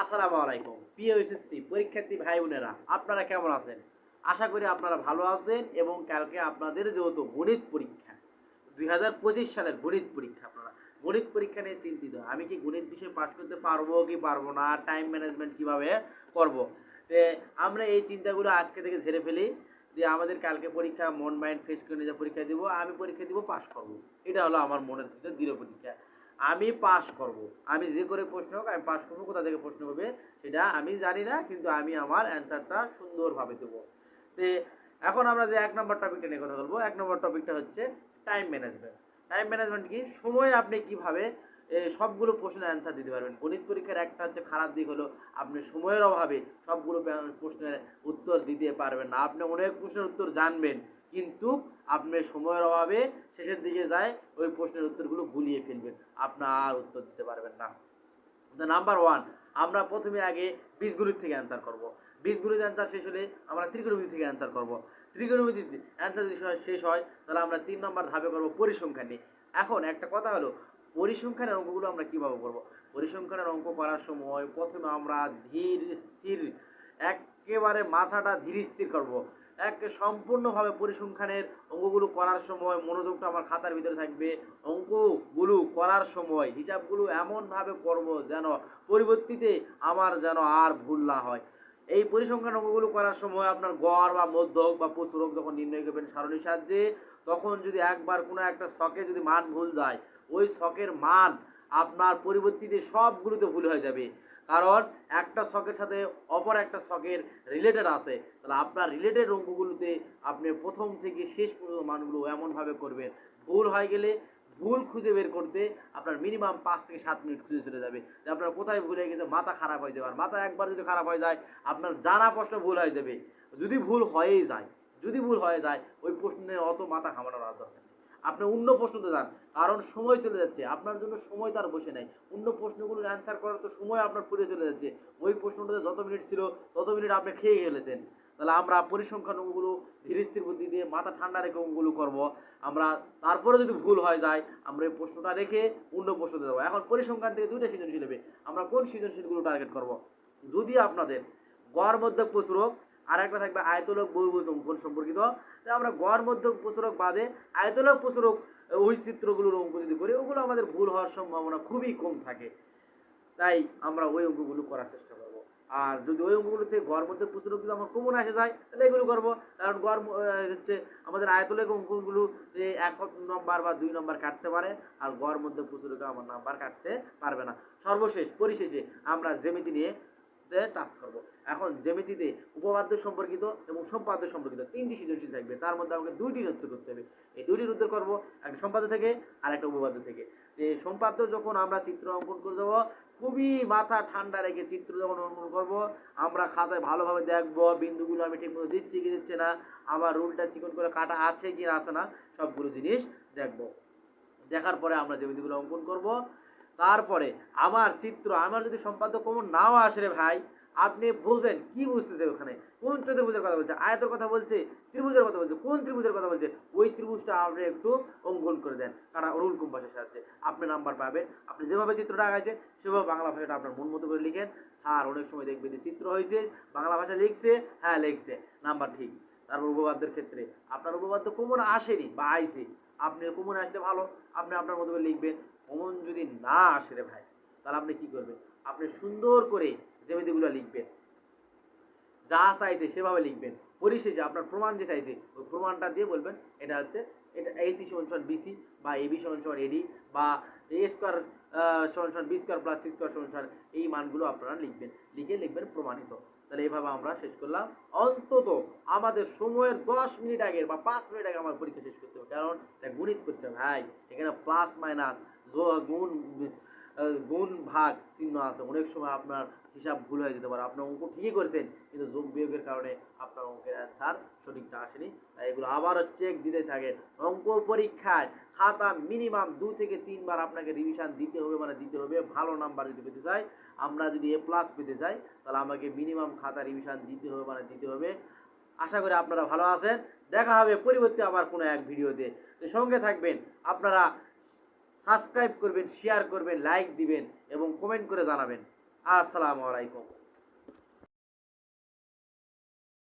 আসসালামু আলাইকুম। প্রিয় এসএসসি পরীক্ষার্থী ভাই বোনেরা, আপনারা কেমন আছেন? আশা করি আপনারা ভালো আছেন এবং কালকে আপনাদের যেহেতু গণিত পরীক্ষা, দুই হাজার পঁচিশ সালের গণিত পরীক্ষা আপনারা। গণিত পরীক্ষা নিয়ে চিন্তিত, আমি কি গণিত বিষয়ে পাশ করতে পারব কি পারব না টাইম ম্যানেজমেন্ট কীভাবে করব? তে আমরা এই চিন্তাগুলো আজকে থেকে ঝেড়ে ফেলি, যে আমাদের কালকে পরীক্ষা, মন মাইন্ড ফ্রেশ করে নিজে পরীক্ষা দিব, আমি পরীক্ষা দিব পাশ করব। এটা হলো আমার মনের ভিতরে দৃঢ় পরীক্ষা আমি পাস করব। আমি যে করে প্রশ্ন হোক, আমি পাস করব, কোথা থেকে প্রশ্ন হবে সেটা আমি জানি না, কিন্তু আমি আমার অ্যান্সারটা সুন্দরভাবে দেবো। তে এখন আমরা যে এক নম্বর টপিকটা নিয়ে কথা বলব, এক নম্বর টপিকটা হচ্ছে টাইম ম্যানেজমেন্ট টাইম ম্যানেজমেন্ট কি? সময় আপনি কীভাবে সবগুলো প্রশ্নের অ্যান্সার দিতে পারবেন? গণিত পরীক্ষার একটা হচ্ছে খারাপ দিক হলো, আপনি সময়ের অভাবে সবগুলো প্রশ্নের উত্তর দিতে পারবেন না। আপনি অনেক প্রশ্নের উত্তর জানবেন। কিন্তু আপনি সময়ের অভাবে শেষের দিকে যায় ওই প্রশ্নের উত্তরগুলো গুলিয়ে ফেলবেন। আপনার আর উত্তর দিতে পারবেন না। নাম্বার ওয়ান আমরা প্রথমে আগে বীজগুলির থেকে অ্যান্সার করব। বীজগুলির অ্যান্সার শেষ হলে আমরা ত্রিকোণমিতি থেকে অ্যান্সার করব। ত্রিকোণমিতির অ্যান্সার যদি শেষ হয়, তাহলে আমরা তিন নম্বর ধাপে করব পরিসংখ্যান নিয়ে। এখন একটা কথা হলো, পরিসংখ্যানের অঙ্কগুলো আমরা কীভাবে করব? পরিসংখ্যানের অঙ্ক করার সময় প্রথমে আমরা ধীর স্থির, একেবারে মাথাটা ধীর স্থির করব। এক সম্পূর্ণভাবে পরিসংখ্যানের অঙ্কগুলো করার সময় মনোযোগটা আমার খাতার ভিতরে থাকবে। অঙ্কগুলো করার সময় হিসাবগুলো এমনভাবে করব যেন পরিবর্তিতে আমার যেন আর ভুল না হয়। এই পরিসংখ্যান অঙ্কগুলো করার সময় আপনার গড় বা মধ্যক বা প্রচুরক যখন নির্ণয় করবেন সারণীর সাহায্যে, তখন যদি একবার কোনো একটা ছকে যদি মান ভুল যায়, ওই ছকের মান আপনার পরিবর্তিতে সবগুলোতে ভুল হয়ে যাবে। কারণ একটা শখের সাথে অপর একটা শখের রিলেটেড আছে। তাহলে আপনার রিলেটেড অঙ্কগুলোতে আপনি প্রথম থেকে শেষ পর্যন্ত মানগুলো এমনভাবে করবেন। ভুল হয়ে গেলে ভুল খুঁজে বের করতে আপনার মিনিমাম পাঁচ থেকে সাত মিনিট খুঁজে চলে যাবে। যে আপনার কোথায় ভুল হয়ে গেছে, মাথা খারাপ হয়ে যাবে। আর মাথা একবার যদি খারাপ হয়ে যায়, আপনার জানা প্রশ্ন ভুল হয়ে যাবে। যদি ভুল হয়েই যায়, যদি ভুল হয়ে যায়, ওই প্রশ্নে অত মাথা খামানোর দরকার আপনি অন্য প্রশ্নতে যান। কারণ সময় চলে যাচ্ছে। আপনার জন্য সময় তার বসে নাই। অন্য প্রশ্নগুলোর অ্যান্সার করার তো সময় আপনার ফুরিয়ে চলে যাচ্ছে। ওই প্রশ্নটাতে যত মিনিট ছিল, তত মিনিট আপনি খেয়ে ফেলেছেন। তাহলে আমরা পরিসংখ্যান অঙ্কগুলো ধীর স্থির বুদ্ধি দিয়ে, মাথা ঠান্ডা রেখে অঙ্কগুলো করব। আমরা তারপরে যদি ভুল হয়ে যায়, আমরা এই প্রশ্নটা রেখে অন্য প্রশ্নতে যাব। এখন পরিসংখ্যান থেকে দুইটা সৃজনশীল হবে। আমরা কোন সৃজনশীলগুলো টার্গেট করব? যদি আপনাদের গড় মধ্যে প্রচুরক আর একটা থাকবে আয়তলক বহুভুজ সম্পর্কিত? আমরা গড় মধ্য প্রচুরক বাদে আয়তলক প্রচুরক ওই চিত্রগুলোর অঙ্ক যদি করি, ওগুলো আমাদের ভুল হওয়ার সম্ভাবনা খুবই কম থাকে। তাই আমরা ওই অঙ্কগুলো করার চেষ্টা করব। আর যদি ওই অঙ্কগুলো থেকে গড় মধ্যে প্রচুরক যদি আমার কমন আসে যায়, তাহলে এগুলো করব। কারণ গড় হচ্ছে আমাদের আয়তলেখ অঙ্কগুলো যে এক নম্বর বা দুই নম্বর কাটতে পারে, আর গড় মধ্যে প্রচুরকে আমার নাম্বার কাটতে পারবে না। সর্বশেষ, পরিশেষে আমরা জ্যামিতি নিয়ে টাচ করব। এখন জ্যামিতিতে উপপাদ্য সম্পর্কিত এবং সম্পাদ্য সম্পর্কিত তিনটি সৃজনশীল থাকবে। তার মধ্যে আমাকে দুইটির উত্তর করতে হবে। এই দুইটির উত্তর করব, একটা সম্পাদ্য থেকে আর একটা উপপাদ্য থেকে। যে সম্পাদ্য যখন আমরা চিত্র অঙ্কন করে যাব, খুবই মাথা ঠান্ডা রেখে চিত্র যখন অঙ্কন করব, আমরা খাতায় ভালোভাবে দেখব, বিন্দুগুলো আমি ঠিকমতো দিচ্ছি কি দিচ্ছে না আমার রুলটা চিকন করে কাটা আছে কি না আছে না, সবগুলো জিনিস দেখব। দেখার পরে আমরা জ্যামিতিগুলো অঙ্কন করব। তারপরে আমার চিত্র, আমার যদি সম্পাদক কমন নাও আসে রে ভাই, আপনি বুঝেন কি বুঝতেছে ওখানে? কোন চতুর্ভুজের কথা বলছে? আয়তের কথা বলছে, ত্রিভুজের কথা বলছে, কোন ত্রিভুজের কথা বলছে? ওই ত্রিভুজটা আপনি একটু অঙ্কন করে দেন, কারণ রুল কম্পাসের সাহায্যে। আপনি নাম্বার পাবেন, আপনি যেভাবে চিত্রটা আগাইছে সেভাবে বাংলা ভাষাটা আপনার মন মতো করে লিখেন। আর অনেক সময় দেখবে যে চিত্র হয়েছে, বাংলা ভাষা লিখছে হ্যাঁ লিখছে। নাম্বার ঠিক। তারপর উপবাদ্যের ক্ষেত্রে, আপনার উপবাদ্য কমন আসেনি বা আইছে। আপনি কমন আসলে ভালো, আপনি আপনার মতো করে লিখবেন। কমন যদি না আসে রে ভাই, তাহলে আপনি কি করবেন? আপনি সুন্দর করে জ্যামিতিগুলো লিখবেন। যা চাইছে সেভাবে লিখবেন। পরিশেষে আপনার প্রমাণ যে চাইছে, ওই প্রমাণটা দিয়ে বলবেন, এটা হচ্ছে, এটা এসি সমান সমান বিসি বা এবি সমান সমান এডি বা এ স্কোয়ার সমান সমান B square plus C square সমান সমান এই মানগুলো আপনারা লিখবেন। লিখে লিখবেন প্রমাণিত। তাহলে এইভাবে আমরা শেষ করলাম। অন্তত আমাদের সময়ের দশ মিনিট আগে বা পাঁচ মিনিট আগে আমার পরীক্ষা শেষ করতে হবে। কারণ এটা গণিত করতে হবে ভাই। এখানে প্লাস মাইনাস গুণ গুণ ভাগ চিহ্ন আছে। অনেক সময় আপনার হিসাব ভুল হয়ে যেতে পারে। আপনার অঙ্ক ঠিকই করেছেন, কিন্তু যোগ বিয়োগের কারণে আপনার অঙ্কের অ্যান্সার সঠিকটা আসেনি। তাই এগুলো আবারও চেক দিতে থাকে। অঙ্ক পরীক্ষায় খাতা মিনিমাম দু থেকে তিনবার আপনাকে রিভিশন দিতে হবে মানে দিতে হবে। ভালো নাম্বার যদি পেতে চাই, আমরা যদি এ প্লাস পেতে চাই, তাহলে আমাকে মিনিমাম খাতা রিভিশন দিতে হবে মানে দিতে হবে। আশা করি আপনারা ভালো আছেন। দেখা হবে পরিবর্তে আবার কোনো এক ভিডিওতে সঙ্গে থাকবেন। আপনারা সাবস্ক্রাইব করবেন শেয়ার করবেন লাইক দিবেন এবং কমেন্ট করে জানাবেন। আসসালামু আলাইকুম।